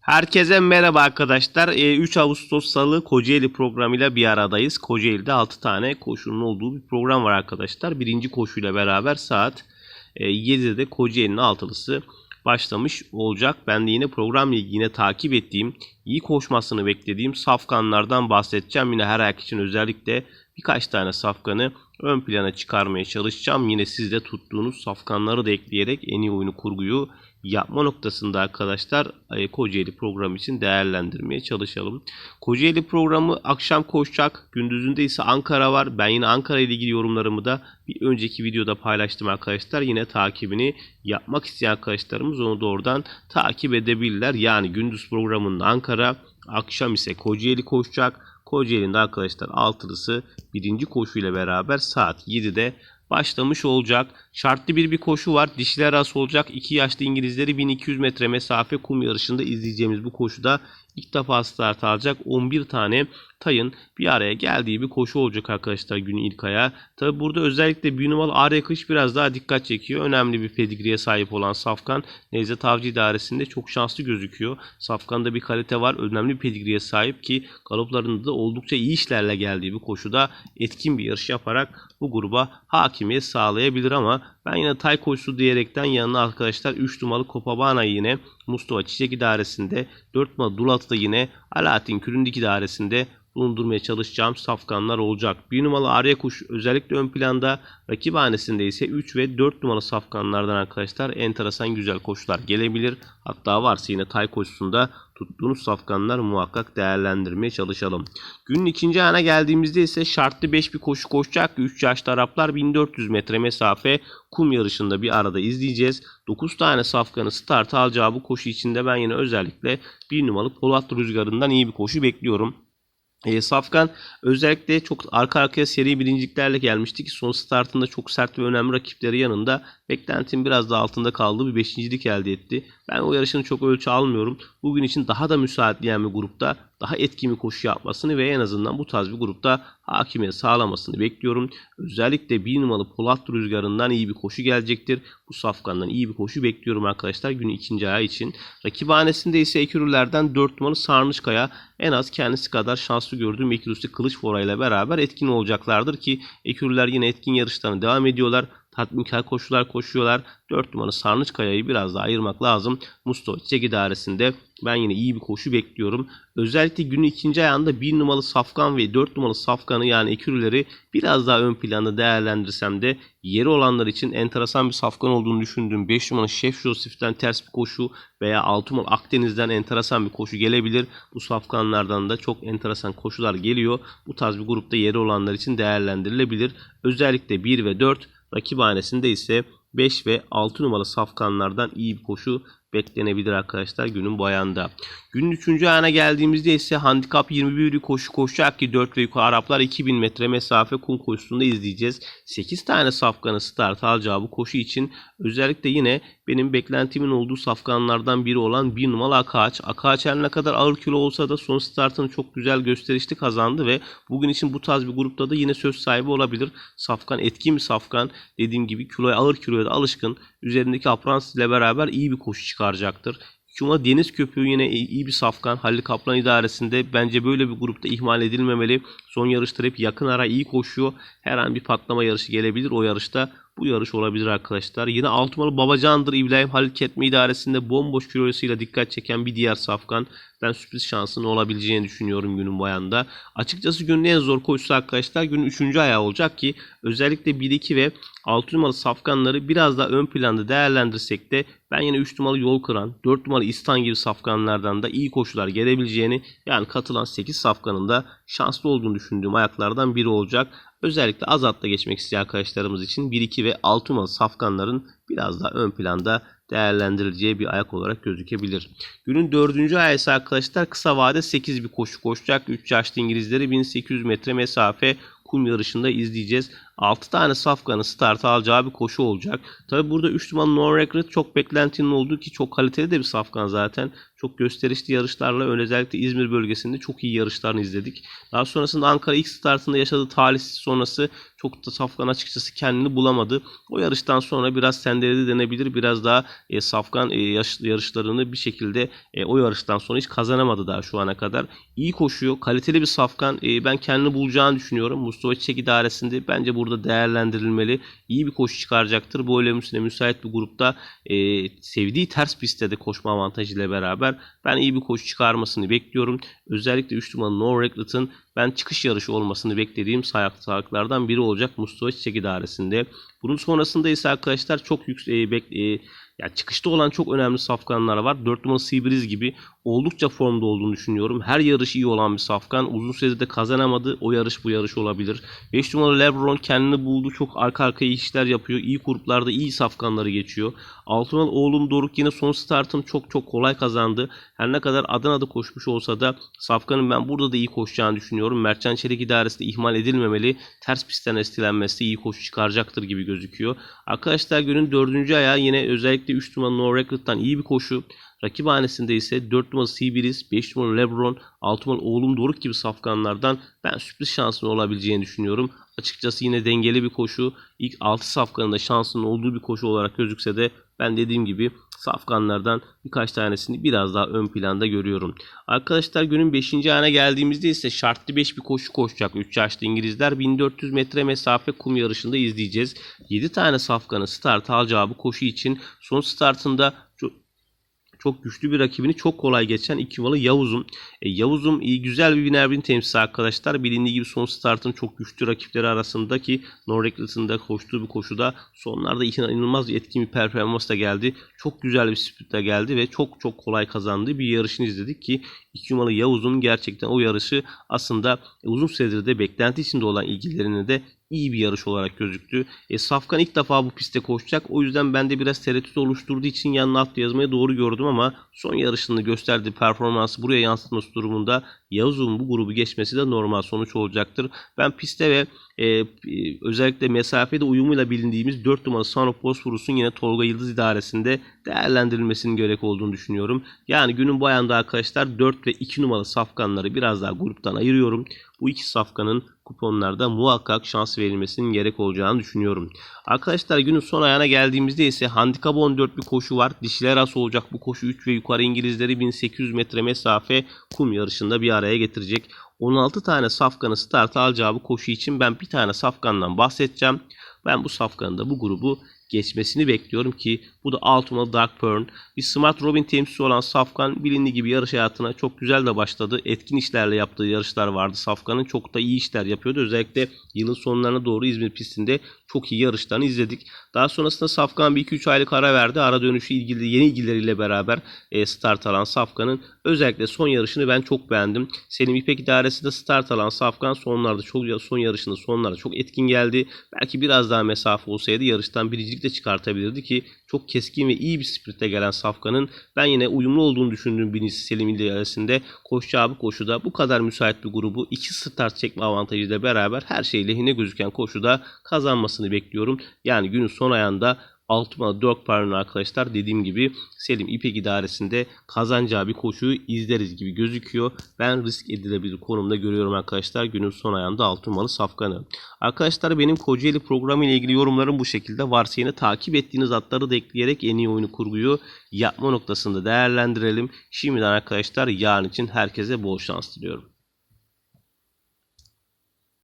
Herkese merhaba arkadaşlar. Ee, 3 Ağustos Salı Kocaeli programıyla bir aradayız. Kocaeli'de 6 tane koşunun olduğu bir program var arkadaşlar. Birinci koşuyla beraber saat e, 7'de Kocaeli'nin altılısı başlamış olacak. Ben de yine ilgili yine takip ettiğim, iyi koşmasını beklediğim safkanlardan bahsedeceğim. Yine her ayak için özellikle birkaç tane safkanı ön plana çıkarmaya çalışacağım. Yine siz de tuttuğunuz safkanları da ekleyerek en iyi oyunu kurguyu yapma noktasında arkadaşlar e, Kocaeli programı için değerlendirmeye çalışalım. Kocaeli programı akşam koşacak. Gündüzünde ise Ankara var. Ben yine Ankara ile ilgili yorumlarımı da bir önceki videoda paylaştım arkadaşlar. Yine takibini yapmak isteyen arkadaşlarımız onu da oradan takip edebilirler. Yani gündüz programında Ankara, akşam ise Kocaeli koşacak. Kocaeli'nde arkadaşlar altılısı birinci koşuyla beraber saat 7'de başlamış olacak. Şartlı bir bir koşu var. Dişli arası olacak. 2 yaşlı İngilizleri 1200 metre mesafe kum yarışında izleyeceğimiz bu koşuda ilk defa start alacak 11 tane tayın bir araya geldiği bir koşu olacak arkadaşlar günün ilk ayağı. Tabi burada özellikle bir numaralı Arya Kış biraz daha dikkat çekiyor. Önemli bir pedigriye sahip olan Safkan Nevzat Avcı idaresinde çok şanslı gözüküyor. Safkan'da bir kalite var. Önemli bir pedigriye sahip ki galoplarında da oldukça iyi işlerle geldiği bir koşuda etkin bir yarış yaparak bu gruba hakimiyet sağlayabilir ama ben yine tay koşusu diyerekten yanına arkadaşlar 3 numaralı Copacabana yine Mustafa Çiçek idaresinde 4 numaralı Dulat'ta yine Alaaddin Küründik idaresinde bulundurmaya çalışacağım safkanlar olacak. 1 numaralı Arya Kuş özellikle ön planda rakiphanesinde ise 3 ve 4 numaralı safkanlardan arkadaşlar enteresan güzel koşular gelebilir. Hatta varsa yine tay koşusunda tuttuğunuz safkanlar muhakkak değerlendirmeye çalışalım. Günün ikinci ana geldiğimizde ise şartlı 5 bir koşu koşacak. 3 yaşlı Araplar 1400 metre mesafe kum yarışında bir arada izleyeceğiz. 9 tane safkanı start alacağı bu koşu içinde ben yine özellikle 1 numaralı Polat Rüzgarı'ndan iyi bir koşu bekliyorum. E, Safkan özellikle çok arka arkaya seri birinciliklerle gelmişti ki son startında çok sert ve önemli rakipleri yanında beklentim biraz da altında kaldığı bir beşincilik elde etti. Ben o yarışını çok ölçü almıyorum. Bugün için daha da müsaitleyen bir grupta daha etkin koşu yapmasını ve en azından bu tarz bir grupta hakimiyet sağlamasını bekliyorum. Özellikle bir numaralı Polat Rüzgarı'ndan iyi bir koşu gelecektir. Bu safkandan iyi bir koşu bekliyorum arkadaşlar günün ikinci ayağı için. Rakibhanesinde ise Ekürülerden 4 numaralı Sarnıçkaya en az kendisi kadar şanslı gördüğüm Ekürüsü Kılıç Fora ile beraber etkin olacaklardır ki Ekürüler yine etkin yarışlarına devam ediyorlar tatminkar koşular koşuyorlar. 4 numaralı Sarnıçkaya'yı biraz daha ayırmak lazım. Mustafa Çiçek idaresinde ben yine iyi bir koşu bekliyorum. Özellikle günün ikinci ayağında 1 numaralı Safkan ve 4 numaralı Safkan'ı yani ekürüleri biraz daha ön planda değerlendirsem de yeri olanlar için enteresan bir Safkan olduğunu düşündüğüm 5 numaralı Şef Joseph'ten ters bir koşu veya 6 numaralı Akdeniz'den enteresan bir koşu gelebilir. Bu Safkanlardan da çok enteresan koşular geliyor. Bu tarz bir grupta yeri olanlar için değerlendirilebilir. Özellikle 1 ve 4 Rakiphanesinde ise 5 ve 6 numaralı safkanlardan iyi bir koşu beklenebilir arkadaşlar günün bu ayağında. Günün 3. ayağına geldiğimizde ise handikap 21 koşu koşacak ki 4 ve yukarı Araplar 2000 metre mesafe kum koşusunda izleyeceğiz. 8 tane safkanı start alacağı bu koşu için özellikle yine benim beklentimin olduğu safkanlardan biri olan bir numaralı Akaç. Akaç her ne kadar ağır kilo olsa da son startını çok güzel gösterişli kazandı ve bugün için bu tarz bir grupta da yine söz sahibi olabilir. Safkan etkin bir safkan. Dediğim gibi kiloya ağır kiloya da alışkın. Üzerindeki Aprans ile beraber iyi bir koşu çıkaracaktır. Cuma Deniz Köpüğü yine iyi bir safkan. Halil Kaplan idaresinde bence böyle bir grupta ihmal edilmemeli. Son yarışlar hep yakın ara iyi koşuyor. Her an bir patlama yarışı gelebilir. O yarışta bu yarış olabilir arkadaşlar. Yine Altımalı Babacan'dır İbrahim Halil Ketme idaresinde bomboş kilosuyla dikkat çeken bir diğer safkan. Ben sürpriz şansının olabileceğini düşünüyorum günün bu ayağında. Açıkçası günün en zor koşusu arkadaşlar günün 3. ayağı olacak ki özellikle 1-2 ve 6 numaralı safkanları biraz daha ön planda değerlendirsek de ben yine 3 numaralı yol kıran, 4 numaralı İstan gibi safkanlardan da iyi koşular gelebileceğini yani katılan 8 safkanın da şanslı olduğunu düşündüğüm ayaklardan biri olacak. Özellikle Azat'ta geçmek isteyen arkadaşlarımız için 1-2 ve 6 numaralı safkanların biraz daha ön planda değerlendirileceği bir ayak olarak gözükebilir. Günün dördüncü ayası arkadaşlar kısa vade 8 bir koşu koşacak. 3 yaşlı İngilizleri 1800 metre mesafe kum yarışında izleyeceğiz. 6 tane safkanın start alacağı bir koşu olacak. Tabi burada 3 numaralı No Regret çok beklentinin olduğu ki çok kaliteli de bir safkan zaten. Çok gösterişli yarışlarla özellikle İzmir bölgesinde çok iyi yarışlarını izledik. Daha sonrasında Ankara ilk startında yaşadığı talihsiz sonrası çok da Safkan açıkçası kendini bulamadı. O yarıştan sonra biraz sendeledi denebilir. Biraz daha e, Safkan e, yaş, yarışlarını bir şekilde e, o yarıştan sonra hiç kazanamadı daha şu ana kadar. İyi koşuyor. Kaliteli bir Safkan. E, ben kendini bulacağını düşünüyorum. Mustafa Çiçek idaresinde bence burada değerlendirilmeli. İyi bir koşu çıkaracaktır. Bu öyle müsait bir grupta e, sevdiği ters pistte de koşma avantajıyla beraber ben iyi bir koşu çıkarmasını bekliyorum. Özellikle 3 numaralı No Regret'ın ben çıkış yarışı olmasını beklediğim sayaklardan biri olacak Mustafa Çiçek idaresinde. Bunun sonrasında ise arkadaşlar çok yüksek e, bek, e, yani çıkışta olan çok önemli safkanlar var. 4 numaralı Seabreeze gibi oldukça formda olduğunu düşünüyorum. Her yarış iyi olan bir safkan. Uzun süredir de kazanamadı. O yarış bu yarış olabilir. 5 numaralı Lebron kendini buldu. Çok arka arkaya işler yapıyor. İyi gruplarda iyi safkanları geçiyor. 6 numaralı oğlum Doruk yine son startını çok çok kolay kazandı. Her ne kadar Adana'da koşmuş olsa da safkanın ben burada da iyi koşacağını düşünüyorum. Mertcan Çelik idaresi de ihmal edilmemeli. Ters pistten estilenmesi iyi koşu çıkaracaktır gibi gözüküyor. Arkadaşlar günün dördüncü ayağı yine özellikle 3 numaralı No iyi bir koşu. Rakip hanesinde ise 4 numaralı Seabreeze, 5 numaralı Lebron, 6 numaralı Oğlum Doruk gibi safkanlardan ben sürpriz şansının olabileceğini düşünüyorum. Açıkçası yine dengeli bir koşu. İlk 6 safkanında şansının olduğu bir koşu olarak gözükse de ben dediğim gibi safkanlardan birkaç tanesini biraz daha ön planda görüyorum. Arkadaşlar günün 5. ayına geldiğimizde ise şartlı 5 bir koşu koşacak 3 yaşlı İngilizler. 1400 metre mesafe kum yarışında izleyeceğiz. 7 tane safkanın start alacağı bu koşu için son startında çok güçlü bir rakibini çok kolay geçen iki numaralı Yavuz'um. E, Yavuz'um iyi güzel bir Winerbin temsilcisi arkadaşlar. Bilindiği gibi son startın çok güçlü rakipleri arasındaki Norreckles'ın da koştuğu bir koşuda sonlarda inanılmaz etkin bir performans da geldi. Çok güzel bir sprintle geldi ve çok çok kolay kazandığı bir yarışını izledik ki 2 numaralı Yavuz'un gerçekten o yarışı aslında uzun süredir de beklenti içinde olan ilgilerini de iyi bir yarış olarak gözüktü. E, Safkan ilk defa bu pistte koşacak. O yüzden ben de biraz tereddüt oluşturduğu için yanına alt yazmaya doğru gördüm ama son yarışında gösterdiği performansı buraya yansıtması durumunda Yavuz'un bu grubu geçmesi de normal sonuç olacaktır. Ben pistte ve e, özellikle mesafede uyumuyla bilindiğimiz 4 numaralı of Bosphorus'un yine Tolga Yıldız idaresinde değerlendirilmesinin gerek olduğunu düşünüyorum. Yani günün bu ayında arkadaşlar 4 ve 2 numaralı safkanları biraz daha gruptan ayırıyorum. Bu iki safkanın kuponlarda muhakkak şans verilmesinin gerek olacağını düşünüyorum. Arkadaşlar günün son ayağına geldiğimizde ise handikap 14 bir koşu var. Dişiler arası olacak bu koşu 3 ve yukarı İngilizleri 1800 metre mesafe kum yarışında bir araya getirecek. 16 tane safkanı start alacağı bu koşu için ben bir tane safkandan bahsedeceğim. Ben bu safkanın da bu grubu geçmesini bekliyorum ki bu da Ultimate Dark Pearl. Bir Smart Robin temsilcisi olan Safkan bilindiği gibi yarış hayatına çok güzel de başladı. Etkin işlerle yaptığı yarışlar vardı Safkan'ın. Çok da iyi işler yapıyordu. Özellikle yılın sonlarına doğru İzmir pistinde çok iyi yarışlarını izledik. Daha sonrasında Safkan bir 2-3 aylık ara verdi. Ara dönüşü ilgili yeni ilgileriyle beraber e, start alan Safkan'ın özellikle son yarışını ben çok beğendim. Selim İpek idaresinde start alan Safkan sonlarda çok son yarışında sonlarda çok etkin geldi. Belki biraz daha mesafe olsaydı yarıştan biricilik de çıkartabilirdi ki çok keskin ve iyi bir sprintte gelen Safkan'ın ben yine uyumlu olduğunu düşündüğüm birincisi Selim idaresinde koşacağı bu koşuda bu kadar müsait bir grubu iki start çekme avantajıyla beraber her şey lehine gözüken koşuda kazanmasını bekliyorum. Yani günün son ayağında Altıma Dog Park'ın arkadaşlar dediğim gibi Selim İpek idaresinde kazanacağı bir koşuyu izleriz gibi gözüküyor. Ben risk edilebilir konumda görüyorum arkadaşlar günün son ayağında Altımalı Safkan'ı. Arkadaşlar benim Kocaeli programı ile ilgili yorumlarım bu şekilde. Varsa yine takip ettiğiniz atları da ekleyerek en iyi oyunu kurguyu yapma noktasında değerlendirelim. Şimdiden arkadaşlar yarın için herkese bol şans diliyorum.